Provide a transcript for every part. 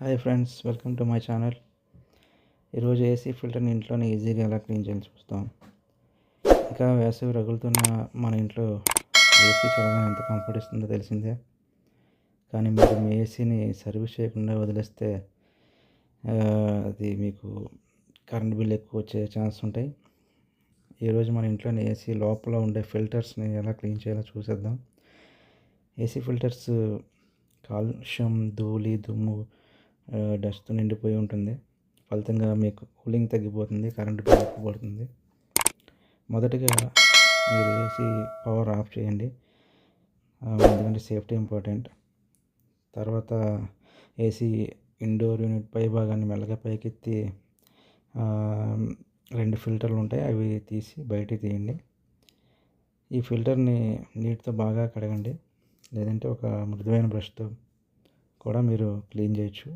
Hi friends welcome to my channel. ఈరోజు AC ఫిల్టర్ని ఇంట్లోనే ఈజీగా ఎలా క్లీన్ చేయాలి చూస్తాం ఇంకా వేసవి రగులుతున్న మన ఇంట్లో ఏసీ చల్లగా ఎంత కంఫర్ట్ ఇస్తుందో తెలిసిందే. కానీ మీరు మీ ఏసీని సర్వీస్ చేయకుండా వదిలేస్తే అది మీకు కరెంట్ బిల్ ఎక్కువ వచ్చే ఛాన్స్ ఉంటాయి. ఈరోజు మన ఇంట్లోనే ఏసీ లోపల ఉండే ఫిల్టర్స్ని ఎలా క్లీన్ చేయాలో చూసేద్దాం. ఏసీ ఫిల్టర్స్ కాలుష్యం ధూళి దుమ్ము డస్ట్తో డస్ట్ నిండిపోయి ఉంటుంది. ఫలితంగా మీకు కూలింగ్ తగ్గిపోతుంది కరెంట్ బిల్ ఎక్కువ పడుతుంది మొదటగా మీరు ఏసీ పవర్ ఆఫ్ చేయండి. ఎందుకంటే సేఫ్టీ ఇంపార్టెంట్. తర్వాత ఏసీ ఇండోర్ యూనిట్ పై భాగాన్ని మెల్లగా పైకెత్తి రెండు ఫిల్టర్లు ఉంటాయి అవి తీసి బయటికి తీయండి. ఈ ఫిల్టర్ని నీటితో బాగా కడగండి. లేదంటే ఒక మృదువైన బ్రష్తో కూడా మీరు క్లీన్ చేయొచ్చు.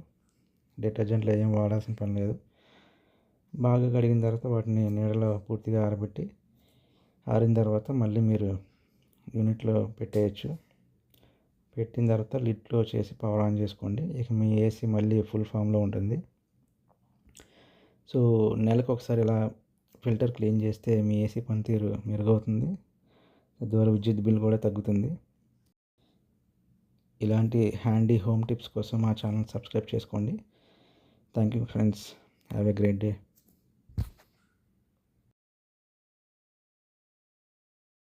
డిటర్జెంట్లు ఏం వాడాల్సిన పని లేదు. బాగా కడిగిన తర్వాత వాటిని నీడలో పూర్తిగా ఆరబెట్టి ఆరిన తర్వాత మళ్ళీ మీరు యూనిట్లో పెట్టేయచ్చు. పెట్టిన తర్వాత లిట్లో చేసి పవర్ ఆన్ చేసుకోండి. ఇక మీ ఏసీ మళ్ళీ ఫుల్ ఫామ్లో ఉంటుంది. సో నెలకు ఒకసారి ఇలా ఫిల్టర్ క్లీన్ చేస్తే మీ ఏసీ పనితీరు మెరుగవుతుంది. తద్వారా విద్యుత్ బిల్ కూడా తగ్గుతుంది. ఇలాంటి హ్యాండీ హోమ్ టిప్స్ కోసం మా ఛానల్ సబ్స్క్రైబ్ చేసుకోండి. Thank you, friends. Have a great day.